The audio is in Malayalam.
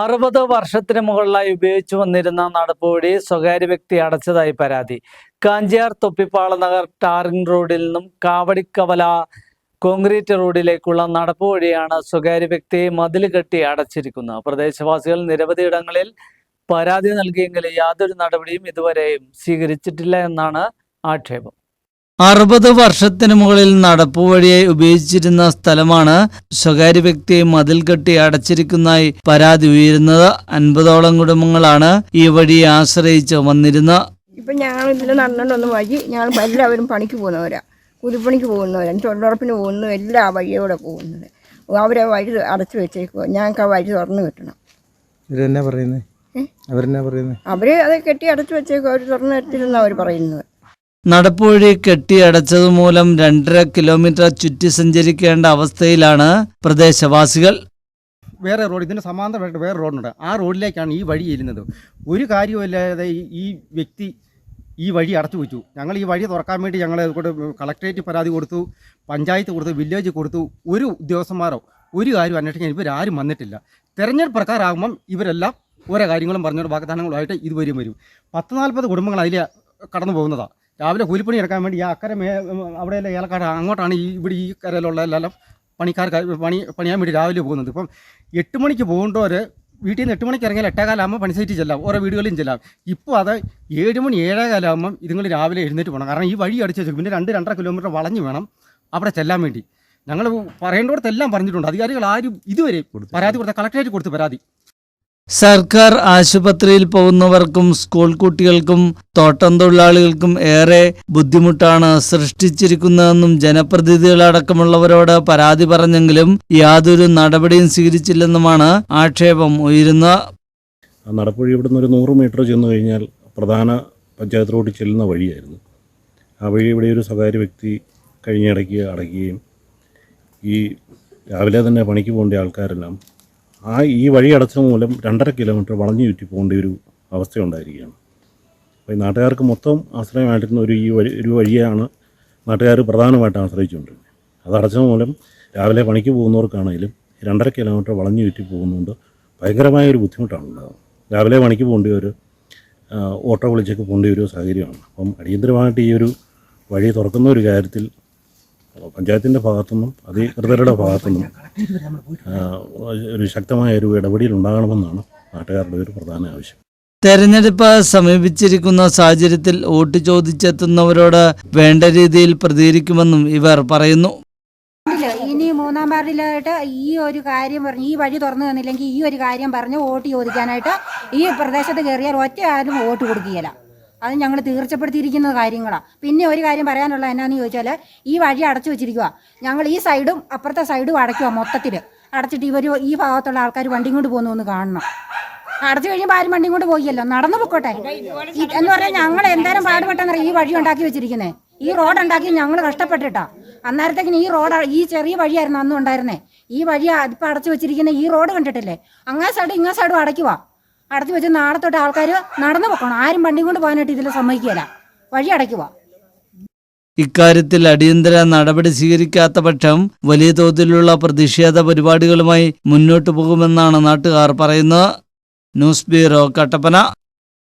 അറുപത് വർഷത്തിന് മുകളിലായി ഉപയോഗിച്ചു വന്നിരുന്ന നടപ്പുവഴി സ്വകാര്യ വ്യക്തി അടച്ചതായി പരാതി. കാഞ്ചിയാർ തൊപ്പിപ്പാള നഗർ ടാറിംഗ് റോഡിൽ നിന്നും കാവടിക്കവല കോൺക്രീറ്റ് റോഡിലേക്കുള്ള നടപ്പ് വഴിയാണ് സ്വകാര്യ വ്യക്തി മതിൽ കെട്ടി അടച്ചിരിക്കുന്നത്. പ്രദേശവാസികൾ നിരവധി ഇടങ്ങളിൽ പരാതി നൽകിയെങ്കിലും യാതൊരു നടപടിയും ഇതുവരെയും സ്വീകരിച്ചിട്ടില്ല എന്നാണ് ആക്ഷേപം. അറുപത് വർഷത്തിന് മുകളിൽ നടപ്പുവഴിയായി ഉപയോഗിച്ചിരുന്ന സ്ഥലമാണ് സ്വകാര്യ വ്യക്തി മതിൽ കെട്ടി അടച്ചിരിക്കുന്നതായി പരാതി ഉയരുന്നത്. അൻപതോളം കുടുംബങ്ങളാണ് ഈ വഴിയെ ആശ്രയിച്ച് വന്നിരുന്ന ഇപ്പം ഞങ്ങൾ ഇതിൽ നടന്നുകൊണ്ട് വന്ന് വഴി ഞങ്ങൾ എല്ലാവരും പണിക്ക് പോകുന്നവരാ. കൂലിപ്പണിക്ക് പോകുന്നവരാ. തൊഴിലുറപ്പിന് പോകുന്നു എല്ലാ വഴിയോടെ പോകുന്നത്. അവരെ വഴി അടച്ചു വെച്ചേക്കുക ഞങ്ങൾക്ക് ആ വഴി തുറന്നു കിട്ടണം. ഇവരെന്നാ പറയുന്നത് ഏ? അവരെന്നാ പറയുന്നത് അവർ അത് കെട്ടി അടച്ചു വെച്ചേക്കുവോ. അവർ തുറന്നു തരത്തില്ലെന്ന് അവർ പറയുന്നത്. നടപ്പുവഴി കെട്ടി അടച്ചത് മൂലം രണ്ടര കിലോമീറ്റർ ചുറ്റി സഞ്ചരിക്കേണ്ട അവസ്ഥയിലാണ് പ്രദേശവാസികൾ. വേറെ റോഡ് ഇതിന് സമാന്തരമായിട്ട് വേറെ റോഡുണ്ട്. ആ റോഡിലേക്കാണ് ഈ വഴി ചെല്ലുന്നത്. ഒരു കാര്യമില്ലാതെ ഈ- വ്യക്തി ഈ വഴി അടച്ചു വെച്ചു. ഞങ്ങൾ ഈ വഴി തുറക്കാൻ വേണ്ടി ഞങ്ങൾ കളക്ട്രേറ്റ് പരാതി കൊടുത്തു പഞ്ചായത്ത് കൊടുത്തു വില്ലേജ് കൊടുത്തു. ഒരു ഉദ്യോഗസ്ഥന്മാരോ ഒരു കാര്യം അന്വേഷിക്കാൻ ഇവരാരും വന്നിട്ടില്ല. തെരഞ്ഞെടുപ്പ് പ്രകാരമാകുമ്പം ഇവരെല്ലാം ഓരോ കാര്യങ്ങളും പറഞ്ഞുകൊണ്ട് വാഗ്ദാനങ്ങളുമായിട്ട് ഇതുവരെയും വരും. പത്ത് നാൽപ്പത് കുടുംബങ്ങൾ അതിൽ കടന്നു പോകുന്നതാണ് രാവിലെ കൂലിപ്പണി എടുക്കാൻ വേണ്ടി ഈ അക്കരെ മേ അവിടെയല്ല ഏലക്കാട് അങ്ങോട്ടാണ് ഈ ഇവിടെ ഈ കരയിലുള്ള എല്ലാം പണിക്കാർക്ക് പണി പണിയാൻ വേണ്ടി രാവിലെ പോകുന്നത്. ഇപ്പം എട്ട് മണിക്ക് പോകേണ്ടവർ വീട്ടിൽ നിന്ന് എട്ട് മണിക്ക് ഇറങ്ങിയാൽ എട്ടേകാലാകുമ്പോൾ പണി സൈറ്റിൽ ചെല്ലാം ഓരോ വീടുകളിലും ചെല്ലാം. ഇപ്പോൾ അത് ഏഴ് മണി ഏഴേകാലാകുമ്പം ഇതുങ്ങൾ രാവിലെ എഴുന്നേറ്റ് പോകണം. കാരണം ഈ വഴി അടിച്ച് വെച്ചു പിന്നെ രണ്ട് രണ്ടര കിലോമീറ്റർ വളഞ്ഞു വേണം അവിടെ ചെല്ലാൻ വേണ്ടി. ഞങ്ങൾ പറയേണ്ടടത്തെല്ലാം പറഞ്ഞിട്ടുണ്ട്. അധികാരികൾ ആരും ഇതുവരെ പരാതി കൊടുത്ത കളക്ടറേറ്റ് കൊടുത്ത് പരാതി. സർക്കാർ ആശുപത്രിയിൽ പോകുന്നവർക്കും സ്കൂൾ കുട്ടികൾക്കും തോട്ടം തൊഴിലാളികൾക്കും ഏറെ ബുദ്ധിമുട്ടാണ് സൃഷ്ടിച്ചിരിക്കുന്നതെന്നും ജനപ്രതിനിധികളടക്കമുള്ളവരോട് പരാതി പറഞ്ഞെങ്കിലും യാതൊരു നടപടിയും സ്വീകരിച്ചില്ലെന്നുമാണ് ആക്ഷേപം ഉയരുന്ന നടപ്പുഴി ഇവിടുന്ന് ഒരു നൂറ് മീറ്റർ ചെന്ന് കഴിഞ്ഞാൽ പ്രധാന പഞ്ചായത്ത് റോഡിൽ ചെല്ലുന്ന വഴിയായിരുന്നു. ആ വഴി ഇവിടെ ഒരു സ്വകാര്യ വ്യക്തി കഴിഞ്ഞിടയ്ക്ക് അടയ്ക്കുകയും ഈ രാവിലെ തന്നെ പണിക്ക് പോകേണ്ട ആൾക്കാരെല്ലാം ആ ഈ വഴി അടച്ചത് മൂലം രണ്ടര കിലോമീറ്റർ വളഞ്ഞു ചുറ്റി പോകേണ്ട ഒരു അവസ്ഥയുണ്ടായിരിക്കുകയാണ് അപ്പോൾ ഈ നാട്ടുകാർക്ക് മൊത്തം ആശ്രയമായിട്ടിരുന്ന ഒരു ഈ വഴി ഒരു വഴിയാണ് നാട്ടുകാർ പ്രധാനമായിട്ട് ആശ്രയിച്ചുകൊണ്ടിരുന്നത്. അത് അടച്ചത് മൂലം രാവിലെ പണിക്ക് പോകുന്നവർക്കാണെങ്കിലും രണ്ടര കിലോമീറ്റർ വളഞ്ഞു ചുറ്റി പോകുന്നതുകൊണ്ട് ഭയങ്കരമായ ഒരു ബുദ്ധിമുട്ടാണ് ഉണ്ടാകുന്നത് രാവിലെ പണിക്ക് പോകേണ്ടി ഒരു ഓട്ടോ വിളിച്ചൊക്കെ പോകേണ്ട ഒരു സാഹചര്യമാണ്. അപ്പം അടിയന്തരമായിട്ട് ഈ ഒരു വഴി തുറക്കുന്ന ഒരു കാര്യത്തിൽ പഞ്ചായത്തിന്റെ ഭാഗത്തുനിന്നും അധികൃതരുടെ ഭാഗത്തുനിന്നും ഒരു ശക്തമായ ഒരു ഇടപെടൽ ഉണ്ടാകണമെന്നാണ് നാട്ടുകാരുടെ ഒരു പ്രധാന ആവശ്യം. തെരഞ്ഞെടുപ്പ് സമീപിച്ചിരിക്കുന്ന സാഹചര്യത്തിൽ വോട്ട് ചോദിച്ചെത്തുന്നവരോട് വേണ്ട രീതിയിൽ പ്രതികരിക്കുമെന്നും ഇവർ പറയുന്നു. ഇനി മൂന്നാം വാർഡിലായിട്ട് ഈ ഒരു കാര്യം പറഞ്ഞു ഈ വഴി തുറന്നു തന്നില്ലെങ്കിൽ ഈ ഒരു കാര്യം പറഞ്ഞ് വോട്ട് ചോദിക്കാനായിട്ട് ഈ പ്രദേശത്ത് കയറിയാൽ ഒറ്റ ആരും വോട്ട് കൊടുക്കുകയില്ല. അത് ഞങ്ങൾ തീർച്ചപ്പെടുത്തിയിരിക്കുന്ന കാര്യങ്ങളാണ് പിന്നെ ഒരു കാര്യം പറയാനുള്ള എന്നാന്ന് ചോദിച്ചാൽ ഈ വഴി അടച്ചു വെച്ചിരിക്കുക ഞങ്ങൾ ഈ സൈഡും അപ്പുറത്തെ സൈഡും അടയ്ക്കുക മൊത്തത്തിൽ അടച്ചിട്ട് ഇവർ ഈ ഭാഗത്തുള്ള ആൾക്കാർ വണ്ടിയും കൊണ്ട് പോകുന്നു കാണണം. അടച്ചു കഴിഞ്ഞാൽ ആരും വണ്ടിയും കൊണ്ട് പോയില്ലോ നടന്നു പൊക്കോട്ടെ. എന്ന് പറഞ്ഞാൽ ഞങ്ങൾ എന്തായാലും പാടുപെട്ടെന്നറിയാം ഈ വഴി ഉണ്ടാക്കി വെച്ചിരിക്കുന്നത് ഈ റോഡ് ഉണ്ടാക്കി ഞങ്ങൾ കഷ്ടപ്പെട്ടിട്ടാ. അന്നേരത്തേക്കിന് ഈ റോഡ് ഈ ചെറിയ വഴിയായിരുന്നു അന്നും ഉണ്ടായിരുന്നേ. ഈ വഴി ഇപ്പം അടച്ചു വെച്ചിരിക്കുന്ന ഈ റോഡ് കണ്ടിട്ടില്ലേ? അങ്ങേ സൈഡ് ഇങ്ങേ സൈഡും അടയ്ക്കുക അടച്ചു വെച്ച് നാളെ തൊട്ട് ആൾക്കാർ നടന്നു പോക്കണം. ആരും വണ്ടിയും കൊണ്ട് പോകാനായിട്ട് ഇതിൽ സമ്മതിക്കുകയില്ല വഴി അടയ്ക്കുക ഇക്കാര്യത്തിൽ അടിയന്തര നടപടി സ്വീകരിക്കാത്ത പക്ഷം വലിയ തോതിലുള്ള പ്രതിഷേധ പരിപാടികളുമായി മുന്നോട്ടു പോകുമെന്നാണ് നാട്ടുകാർ പറയുന്നത്. News bureau Kattappana.